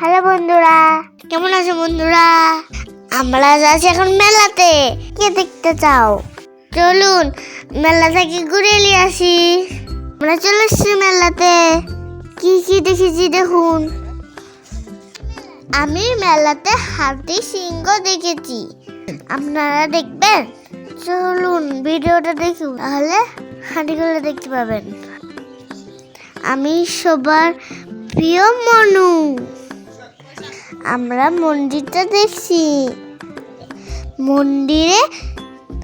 Hello বন্ধুরা। কেমন আছো বন্ধুরা? আমরা যাচ্ছি এখন মেলাতে। কে দেখতে চাও? চলুন, মেলা থেকে ঘুরে নিয়ে আসি। আমরা চলে এসছি মেলাতে। কি কি দেখেছি দেখুন। আমি মেলাতে হাতি সিংহ দেখেছি। আপনারা দেখবেন? চলুন, ভিডিওটা দেখুন। তাহলে হাঁটিগুলো দেখতে পাবেন। আমি সবার প্রিয় মনু। আমরা মন্দিরটা দেখছি। মন্দিরে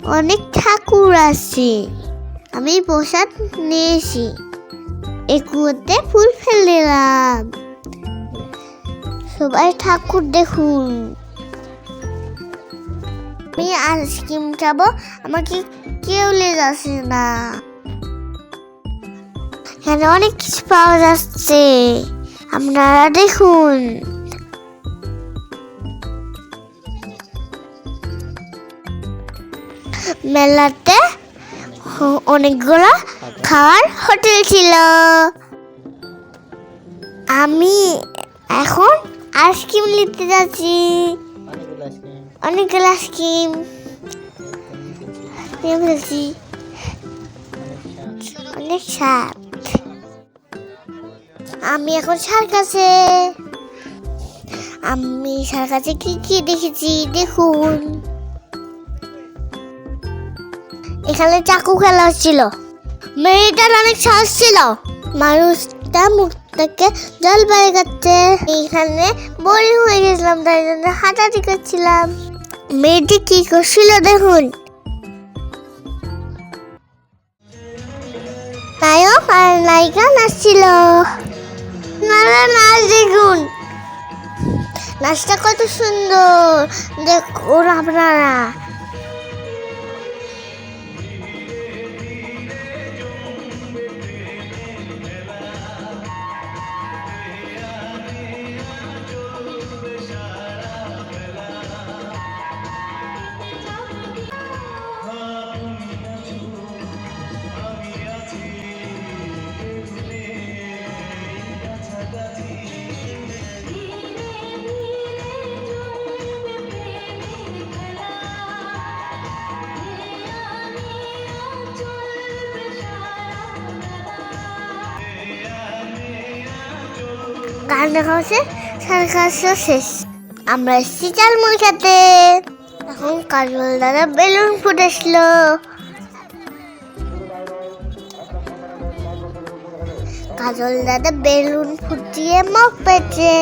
অনেক ঠাকুর আছে। আমি প্রসাদ নিয়েছি। একুয়োতে ফুল ফেললাম সবাই ঠাকুর দেখুন। আমি আইসক্রিম খাব, আমাকে কেউ লে যাচ্ছে না। এখানে অনেক কিছু পাওয়া যাচ্ছে। আপনারা দেখুন। মেলাতে অনেকগুলো খাওয়ার হোটেল ছিল। আমি এখন আইসক্রিম নিতে যাচ্ছি। অনেকগুলো আইসক্রিম। ফেলছি। অনেক স্বাদ। আমি এখন সার কাছে। আমি সার কাছে কি কি দেখেছি? দেখুন। এখানে চাকু খেলা হচ্ছিল। মেয়েটার অনেক সাহস ছিল। মানুষটা মুখ থেকে জল বাইরে যাচ্ছে এখানে বোরিং হয়ে গেছিলাম, তাই জন্য হাঁটাহাঁটি করছিলাম। মেয়েটি কি করছিল দেখুন। নায়ক আর নায়িকা নাচছিল। নানা নাচ দেখুন। নাচটা কত সুন্দর। দেখুন আপনারা। গান দেখা হচ্ছে সার্কাসও শেষ। আমরা এসেছি চালমুড়ি খেতে। এখন কাজল দাদা বেলুন ফুটেছিল কাজল দাদা বেলুন ফুটিয়ে মুখ পেয়েছে।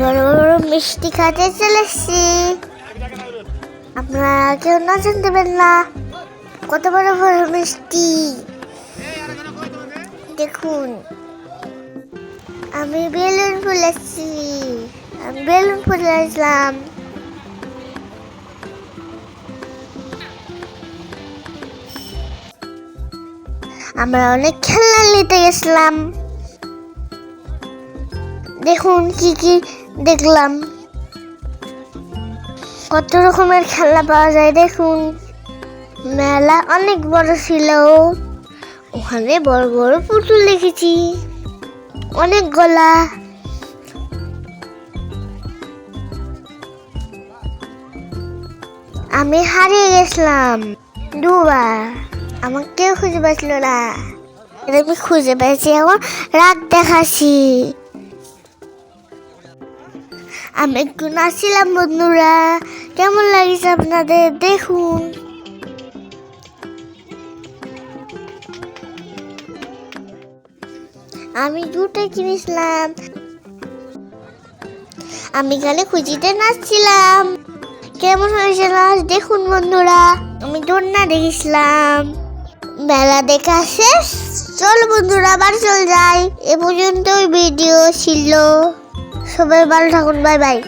বড় বড় মিষ্টি খাতে চলে এসছি। আপনারা কেউ না জানতে পারেন না কত বড় বড় মিষ্টি। দেখুন। আমি বেলুন ফুলেছি আমি বেলুন ফুলেছিলাম আমরা অনেক খেলনা নিতে গেছিলাম। দেখুন কি কি দেখলাম। কত রকমের খেলনা পাওয়া যায় দেখুন। মেলা অনেক বড় ছিল। ওখানে বড় বড় পুতুল দেখেছি। অনেক গলা। আমি হারিয়ে গেছিলাম দুবার। আমাকে কেউ খুঁজে পাচ্ছিল না। আমি খুঁজে পেয়েছি এখন রাগ দেখাচ্ছি। আমি একটু নাচছিলাম বন্ধুরা। কেমন লাগছে আপনাদের? দেখুন। আমি দুটো কিনেছিলাম। আমি গানে খুঁজিতে নাচছিলাম। কেমন হয়েছে নাচ দেখুন বন্ধুরা। আমি না দেখেছিলাম। বেলা দেখা শেষ। চল বন্ধুরা, আবার চল যাই। এ পর্যন্ত ভিডিও ছিল। সবাই ভালো থাকুন বাই বাই